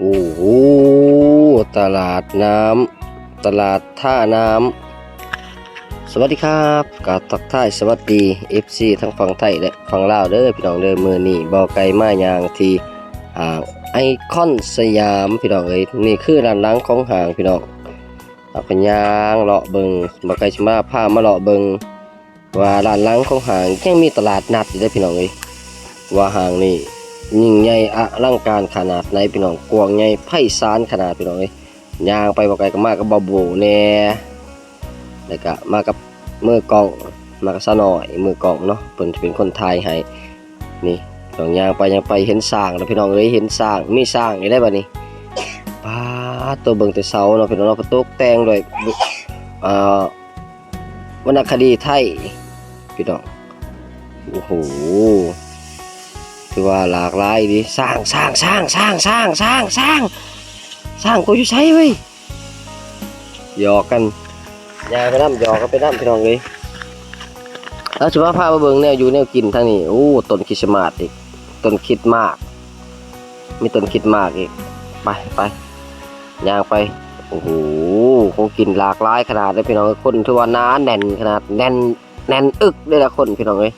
โอ้โหตลาดน้ำตลาดท่าน้ำสวัสดีครับกาทักท่ายสวัสดี FC ทั้งฝั่งไทยและฝั่งลาวเด้อพี่น้องเด้อมือนี่บอไก่มายางที่ห่างไอคอนสยามพี่น้องเอ้ยนี่คือร้านล้างของห่างพี่น้องเอาไปยางเลาะเบิงบอไก่ชิมาพามาเลาะเบิงว่าร้านล้างของห่างยังมีตลาดนัดอยู่เด้อพี่น้องเอ้ยว่าห่างนี่ ยิ่งใหญ่อลังการขนาดไหนพี่น้องกวางใหญ่ไพศาลขนาดพี่น้องเอ้ยยางไปบ่ไกลก็มากับบ่โบแหน่แล้วก็มากับมือกองมากับซะหน่อยมือกองเนาะเพิ่นเป็นคนถ่ายให้นี่ลองยางไปย่างไปเห็นสร้างแล้วพี่น้องเอ้ยเห็นสร้างมีสร้างนี่ได้บัดนี้ปาตัวเบิ่งแต่เสาเนาะพี่น้องเนาะตกแต่งด้วยอ่าวรรณคดีไทยพี่น้องโอ้โห คือว่าหลากหลายดีสร้างสร้างสร้างสร้างสร้างสร้างสร้างสร้างกูอยู่ใช้เว้ยหยอกกันยายไปน้ำหยอกกันไปน้ำพี่น้องเลยแล้วถือว่าพามาเบิ่งแนวอยู่แนวกินทางนี้โอ้ต้นคริสต์มาสอีกต้นคิดมาก มีต้นคิดมากอีกไปไปย่างไปโอ้โหคงกินหลากหลายขนาดเลยพี่น้องคนที่ว่าหนาแน่นขนาดแน่นแน่นอึกเลยละคนพี่น้องเลย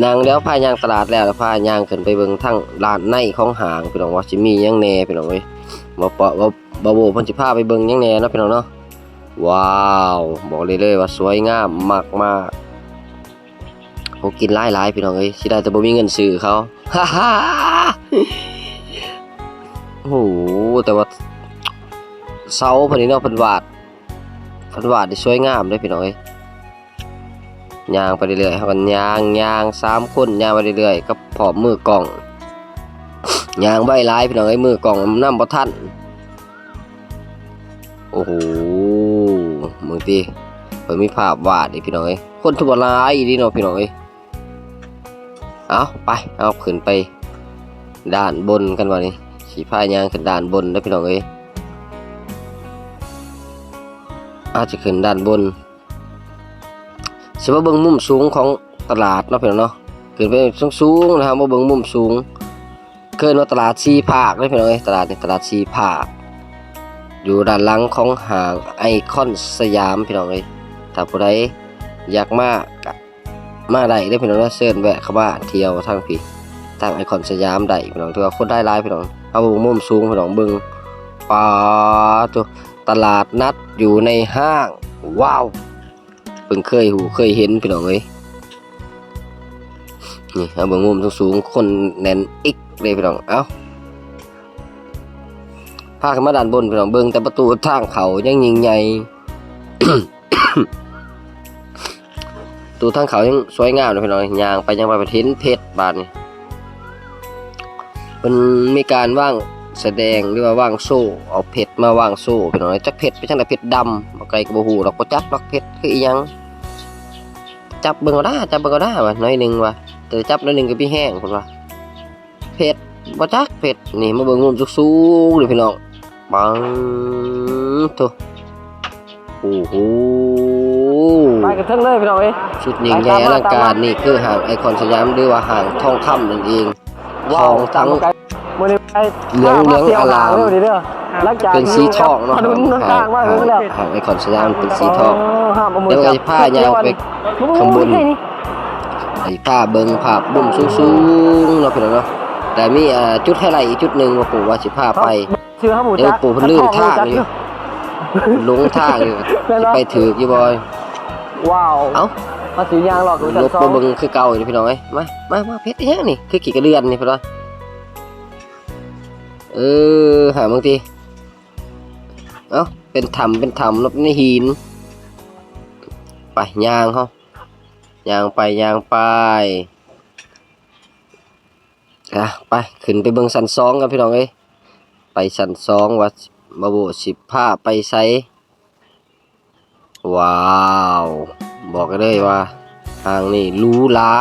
นางแล้วพายางตลาดแล้วแล้วพายางขึ้นไปเบิ่งทั้งร้านในของห้างพี่น้องว่าสิมีหยังแหน่พี่น้องเอ้ยบ่เปาะบ่บ่โบเพิ่นสิพาไปเบิ่งหยังแหน่เนาะพี่น้องเนาะว้าวบอกเลยเลยว่าสวยงามมากมากเขากินหลายๆพี่น้องเอ้ยสิได้แต่บ่มีเงินซื้อเขาฮ่าฮ่าโอ้โหแต่ว่าเสาเพิ่นนี่เนาะเพิ่นวาดเพิ่นวาดได้สวยงามเลยพี่น้องเอ้ย ย่างไปเรื่อยๆครับมันย่างย่างสามคนย่างไปเรื่อยๆกับพอมมือกล่องย่างใบลายพี่น้องไอ้ยมือกล่องน้ำบ่ทันโอ้โหมึงตีเพิ่นมีภาพวาดดิพี่น้องเอ้ยคนทุบลายดีเนาะพี่น้องเอ้เอาไปเอาขึ้นไป ด้านบนกันวะนี่สีพายางขึ้นด้านบนแล้วพี่น้องเอ้ยอาจจะขึ้นด้านบน สิมาเบิ่งมุมสูงของตลาดเนาะพี่น้องเนาะขึ้นไปสูงๆนะครับมาเบิ่งมุมสูงเกินว่าตลาดซีภาคเลยพี่น้องเอ้ตลาดนี่ตลาดซีภาค อยู่ด้านหลังของห้างไอคอนสยามพี่น้องเอ้ยถ้าผู้ใดอยากมากมาได้เด้พี่น้องเนาะเชิญแวะเข้ามาเที่ยวทางพี่ทางไอคอนสยามได้พี่น้องถือว่าคนได้หลายพี่น้องเอาเบิ่งมุมสูงพี่น้องเบิ่งปาตัวตลาดนัดอยู่ในห้างว้าว พิ่งเคยหูเคยเห็นพี่น้องเอ้ยนี่เอาเบิ่งมุมสูงๆคนแน่นอีกเลยพี่น้องเอ้าพาขึ้นมาด้านบนพี่น้องเบิ่งแต่ประตูทางเขายังยิ่งใหญ่ประตูทางเขายังสวยงามเลยพี่น้องยางไปยังไปประเทศเพชรบาดนี่มันมีการว่างแสดงหรือว่าว่างโซ่เอาเพชรมาว่างโซ่พี่น้องจักเพชรไปจังไดเพชรดำบ่ไกลก็บ่ฮู้ดอกบ่จักดอกเพชรคืออีหยัง จับเบิ่งก็ได้จับเบิ่งก็ได้ว่ะน้อยหนึงว่ะแต่จับน้อยหนึงก็พี่แห้งพุ่นว่ะเผ็ดบ่จักเผ็ดนี่มาเบิ่งมุมสูงๆเลยพี่น้องปังโตโอ้โหไปกันเทิงเลยพี่น้องเอ้ยชุดยิ่งใหญ่อลังการนี่คือห้างไอคอนสยามหรือว่าห้างทองคำนั่นเองทองทั้งมื้อนี้ไปเหลืองเหลืองอลามเด้อเด้อ หลังจากเป็นสีทองเนาะถนนกลางมาถึงแล้วห้างไอคอนสยามเป็นสีทองห้ามเอามือเดี๋ยวจัไอ้ผ้ายาวไปข้างบนโอ้ยนี่ไอ้ผ้าเบิงภาพบุ่มสูงๆเนาะพี่น้องเนาะแต่มีอ่าจุดไฮไลท์อีกจุดหนึ่งว่าปู่ว่าสิพาไปเชื่อห้าหมูเดี๋ยวจักปู่เพิ่นลืมทางเลยหลงทางอยู่แม่นสิบ่ไปถือกอยู่บอยว้าวเอ้าภาษียางหลอกดูลจับดซอบ่งเบิ่งคือเก่าอยู่พี่น้องเอ้ยมามามาเพชรอีหยังนี่คือขี่กระเดือนนี่พี่น้องเออหาบางที เอ้าเป็นถ้ำเป็นถ้ำเนาะในหิน ไปยางเฮายางไปยางไปอะไปขึ้นไปเบิ่งสันสองกันพี่น้องเอ้ยไปสันสองว่ามาโบสิบผ้าไปไซว้าว บอกกันเลยว่าทางนี่หรูหรา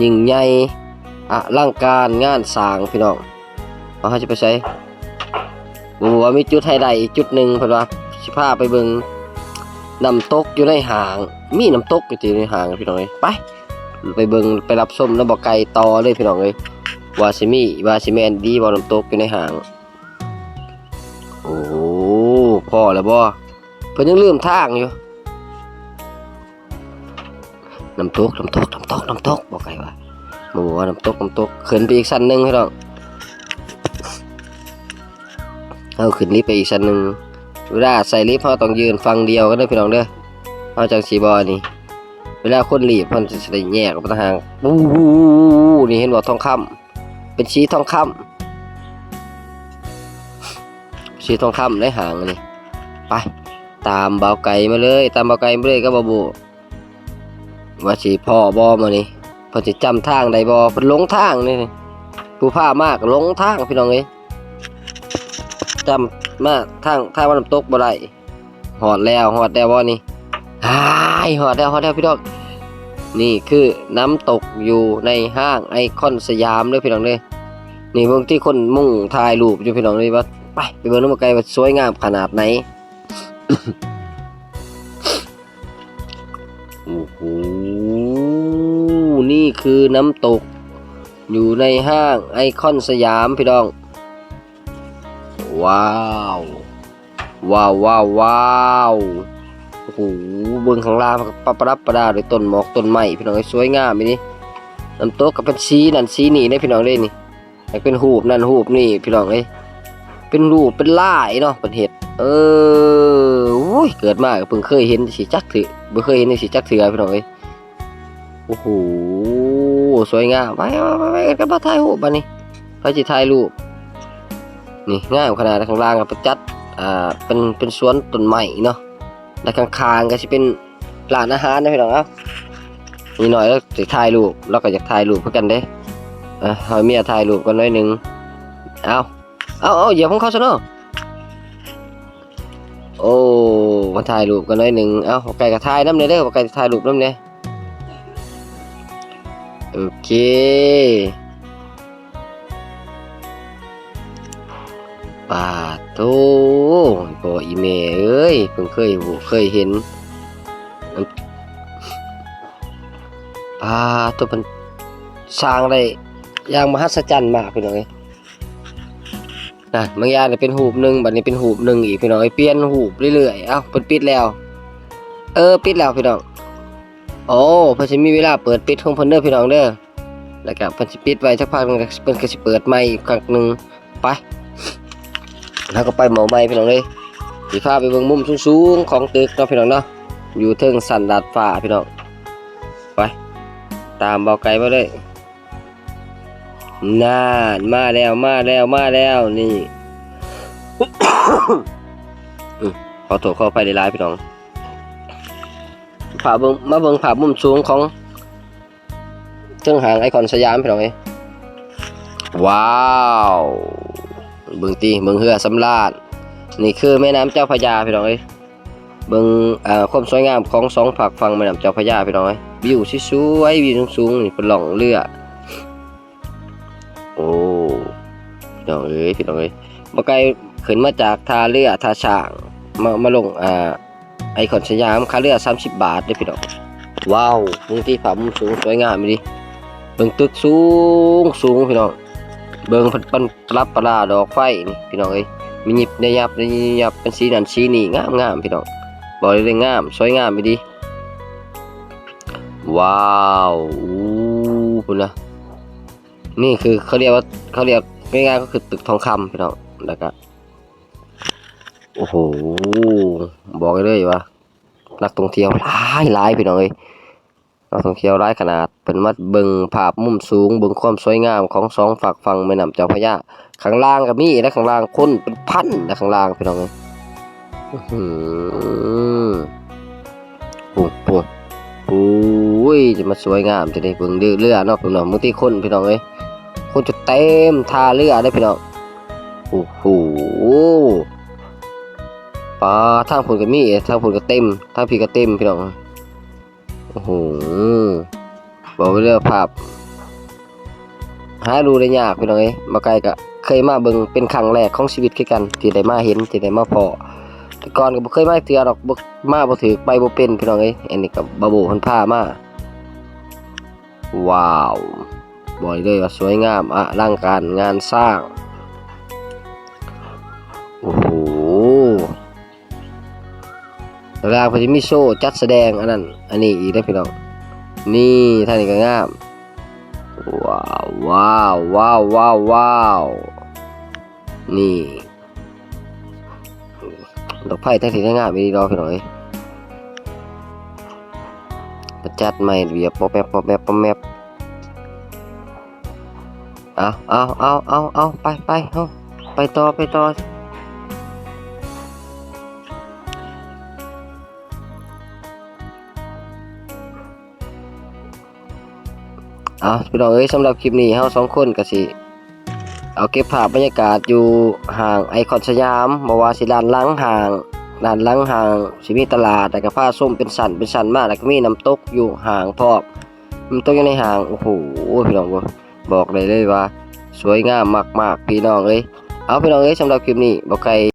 ยิ่งใหญ่อลังการงานสางพี่น้องเอาให้จะไปใช้ บอกว่ามีจุดไฮไลท์อีกจุดหนึ่งเพิ่นว่าสิพาไปเบิ่งน้ำตกอยู่ในหาง มีน้ำตกอยู่ที่ในหางพี่น้องเอ้ยไปไปเบิ่งไปรับชมแล้วบอกไกลต่อเลยพี่น้องเอ้ยว่าสิมีว่าสิแมนดีบ่น้ำตกอยู่ในหาง โอ้พ่อแล้วบ่เพิ่นยังลืมทางอยู่น้ำตกน้ำตกน้ำตกน้ำตกบอกไงวะมาบอกว่าน้ำตกน้ำตกขึ้นไปอีกชั้นหนึ่งพี่น้อง เอาขึ้นลิฟต์ไปอีกชั้นหนึ่งเวลาใส่ลิฟต์เราต้องยืนฟังเดียวกันเด้อพี่น้องเด้อเอาจังสีบอนี่ เวลาคนรีบมันจะได้แยกออกไปทางปูนี่เห็นบ่ทองคำเป็นสีทองคำสีทองคำในหางนี่ไปตามเบาไก่มาเลย ตามเบาไก่มาเลยก็บาบูว่าสิพ่อบอมานี่เพิ่นสิจำทางได้บ่เพิ่นหลงทางนี่ผู้พามากหลงทางพี่น้องเอ้ย จำมาทางทางวันน้ำตกบ่ได้หอดแล้วหอดแล้วบ่นี่หายหอดแล้วหอดแล้วพี่น้องนี่คือน้ำตกอยู่ในห้างไอคอนสยามเด้อพี่น้องเด้อนี่เบิ่งที่คนมุ่งถ่ายรูปอยู่พี่น้องเด้อว่าไปไปเบิ่งน้ำมันไกลว่าสวยงามขนาดไหนโอ้โหนี่คือน้ำตกอยู่ในห้างไอคอนสยามพี่น้อง ว้าว ว้าวว้าวว้าวโอ้โหเบื้องข้างล่างปะปะดับประดาด้วยต้นหมอกต้นไม้พี่น้องเอ้สวยงามอีนี่น้ำตกก็เป็นสีนั่นสีนี่ได้พี่น้องเด้นี่เป็นหูปนั่นหูปนี่พี่น้องเอ้ยเป็นรูปเป็นลายเนาะเป็นเห็ดเอออุ้ยเกิดมากเพิ่งเคยเห็นสิจักถือบ่เคยเห็นสิจักเถือพี่น้องเอ้ยโอ้โหสวยงามไปไปไปกันมาถ่ายรูปบัดนี้ไปสิถ่ายรูป นี่ง่ามขนาดข้างล่างก็เป็นจัดอ่าเป็นเป็นสวนต้นไม้เนาะแล้วข้างๆก็สิเป็นร้านอาหารนะพี่น้องเอ้านี่หน่อยแล้วสิถ่ายรูปเราก็อยากถ่ายรูปเพื่อกันเด้อะเฮาเมียถ่ายรูปกันหน่อยหนึงเอาเอาเอาเหยียบของเข้าซะเนาะโอ้มาถ่ายรูปกันหน่อยหนึ่งเอาไก่กับถ่ายน้ำเนี่ยเด้อไก่ถ่ายรูปน้ำเนี่ยโอเค ปาโตบออีเมเอ้ยเพิ่งเคยหูเคยเห็นมันปาตัวมันสร้างได้อย่างมหัศจรรย์มากพี่น้องเอ้ยนะบางอย่างเนี่ยเป็นหูบหนึ่งบัดนี้เป็นหูบหนึ่งอีกพี่น้องไอ้เปลี่ยนหูบเรื่อยๆเอ้าเปิดปิดแล้ว เออปิดแล้วพี่น้องโอ้เพิ่นสิมีเวลาเปิดปิดของเพิ่นเด้อพี่น้องเด้อแล้วก็เพิ่นสิปิดไว้สักพักนึงก็เพิ่นก็สิเปิดใหม่อีกครั้งหนึงไป แล้วก็ไปเหมาใหม่พี่น้องเอ้ยสิพาไปเบิ่งมุมสูงๆของตึกเนาะพี่น้องเนาะอยู่เทิงสันดาดฟ้าพี่น้องไปตามเบาไกลมาเลยนานมาแล้วมาแล้วมาแล้วนี่ขอโทษขอไปได้หลายพี่น้องผ่าเบิ่งมาเบิงผ่ามุมสูงของเครื่งหางไอคอนสยามพี่น้องเอ้ว้าว เบิ่งตีเบิ่งเรือสำราญนี่คือแม่น้ำเจ้าพระยาพี่น้องเอ้ยเบิ่งอ่าความสวยงามของสองผักฝั่งแม่น้ำเจ้าพระยาพี่น้องเอ้ยวิวสวยวิวสูงๆนี่เป็นหล่องเรือโอ้พี่น้องเอ้ยพี่น้องเอ้ยมาไกลขึ้นมาจากท่าเรือท่าช่างมามาลงอ่าไอคอนสยามค่าเรือ30 บาทเด้พี่น้องว้าวมึงที่ผามุมสูงสวยงามอีดิเบิ่งตึกสูงสูงพี่น้อง เบิ่งพันปันปรับปลาดอกไฟนี่พี่น้องเอ้ยมีหยิบในยับในยับเป็นสีนั่นสีนี่งามงามพี่น้องบอกเลยเลยงามสวยงามอีดิว้าวอู้พุ่นะนี่คือเขาเรียกว่าเขาเรียกง่ายๆก็คือตึกทองคำพี่น้องแล้วก็โอ้โหบอกเลยว่านักท่องเที่ยวหลายหลายพี่น้องเอ้ย กท่องเที่ยวหลายขนาดเป็นมาเบิ่งภาพมุมสูงเบิ่งความสวยงามของสองฝั่งฝั่งแม่น้ำเจ้าพระยาข้างล่างก็มีและข้างล่างคนเป็นพันและข้างล่างพี่น้องเอ้ยอื้อหือโอ้โหโอ้ยจะมาสวยงามจะได้เบิ่งเรือเรือเนาะพี่น้องบางทีคนพี่น้องเอ้ยคนจะเต็มท่าเรือได้พี่น้องโอ้โหปลาทางผลก็มีทางผลก็เต็มทางพี่ก็เต็มพี่น้อง โอ้โหบอกไปเรื่องภาพ หาดูได้ยากพี่น้องเอ้ยมาไกลก็เคยมาเบิงเป็นครั้งแรกของชีวิตคือกัน ที่ได้มาเห็นที่ได้มาพอแต่ก่อนก็บ่เคยมาเทื่อดอกบ่มาบ่ถือไปบ่เป็นพี่น้องเอ้ยอันนี้ก็บาโบเพิ่นพามาว้าวบอกเลยว่าสวยงามอลังการงานสร้าง เวลาเพอจะมีโชว์จัดแสดงอันนั้น อันนี้อีกได้พี่น้อง นี่ท่านนี้ก็งาม ว้าวว้าวว้าวว้าวว้าวนี่ดอกไผ่ท่านที่งามอีดีดอพี่น้องเอ้ยประจัดใหม่เบียบปอแป๊บปอแป๊บปอแมบเอาเอาเอาเอาเอาไปไปเอาไปต่อไปต่อ อาพี่น้องเอ้ยสำหรับคลิปนี้เฮาสองคนก็สิ เอาเก็บภาพบรรยากาศอยู่ห่างไอคอนสยามบ่ว่าสิด้านหลังห่างด้านหลังห่างสิมีตลาดแล้วก็ผ้าส้มเป็นสันเป็นสันมากแล้วก็มีน้ำตกอยู่ห่างพอมน้ำตกอยู่ในห่างโอ้โหพี่น้องบอกเลยเลยว่า สวยงามมากๆพี่น้องเอ้ยเอาพี่น้องเอ้ยสำหรับคลิปนี้บ่ไกล